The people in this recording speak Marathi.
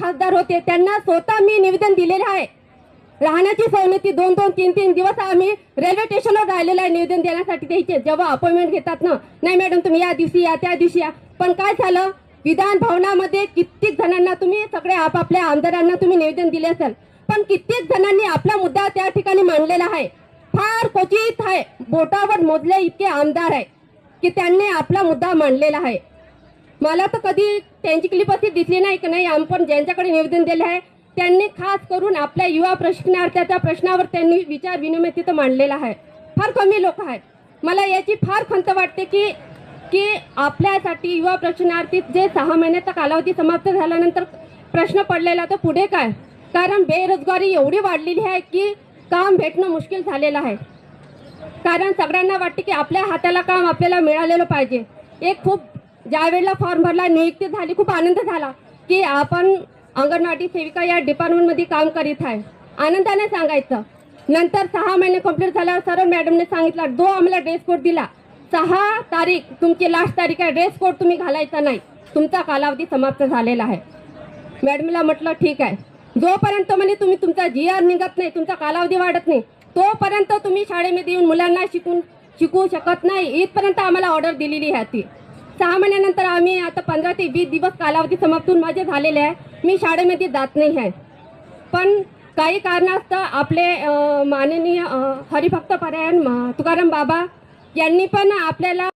खासदार होते त्यांना स्वतः मी निवेदन दिलेलं आहे. राहण्याची सवलती दोन दोन तीन तीन दिवस आम्ही रेल्वे स्टेशनवर राहिलेलो आहे निवेदन देण्यासाठी. द्यायचे जेव्हा अपॉइंटमेंट घेतात ना नाही मॅडम तुम्ही या दिवशी या त्या दिवशी या. पण काय झालं विधान भवनामध्ये कित्येक जणांना तुम्ही सगळे आपापल्या आमदारांना तुम्ही निवेदन दिले असेल. पण कित्येक जणांनी आपला मुद्दा त्या ठिकाणी मांडलेला आहे. फार क्वचित आहे बोटावर मोजले इतके आमदार आहे की त्यांनी आपला मुद्दा मांडलेला आहे. मला तर कधी त्यांची क्लिप अशी दिसली नाही की नाही. आपण ज्यांच्याकडे निवेदन दिले आहे त्यांनी खास करून आपल्या युवा प्रशिक्षणार्थ्याच्या प्रश्नावर त्यांनी विचार विनिमय तिथं मांडलेला आहे. फार कमी लोक आहेत. मला याची फार खंत वाटते की की आपल्यासाठी युवा प्रशिक्षणार्थी जे सहा महिन्याचा कालावधी समाप्त झाल्यानंतर प्रश्न पडलेला तर पुढे काय? कारण बेरोजगारी एवढी वाढलेली आहे की काम भेटणं मुश्किल झालेलं आहे. कारण सगळ्यांना वाटते की आपल्या हाताला काम आपल्याला मिळालेलं पाहिजे. एक खूप ज्या वेळेला फॉर्म भरला नियुक्ती झाली खूप आनंद झाला की आपण अंगणवाडी सेविका या डिपार्टमेंटमध्ये काम करीत आहे. आनंदाने सांगायचं नंतर सहा महिने कंप्लीट झाल्यावर सर्व मॅडमने सांगितलं जो आम्हाला ड्रेस कोड दिला. सहा तारीख तुमची लास्ट तारीख आहे ड्रेस कोड तुम्ही घालायचा नाही. तुमचा कालावधी समाप्त झालेला आहे. मॅडमला म्हटलं ठीक आहे. जोपर्यंत म्हणे तुम्ही तुमचा जी आर निघत नाही तुमचा कालावधी वाढत नाही तोपर्यंत तुम्ही शाळेमध्ये येऊन मुलांना शिकून शिकू शकत नाही. इथपर्यंत आम्हाला ऑर्डर दिलेली आहे ती. सहा महिन्यानंतर आम्ही आता पंधरा ते वीस दिवस कालावधी समाप्तून माझे झालेले आहे. मी शाळेमध्ये जात नाही आहे. पण काही कारणास्तव आपले माननीय हरिभक्त पर्यायन म- तुकाराम बाबा यांनी पण आपल्याला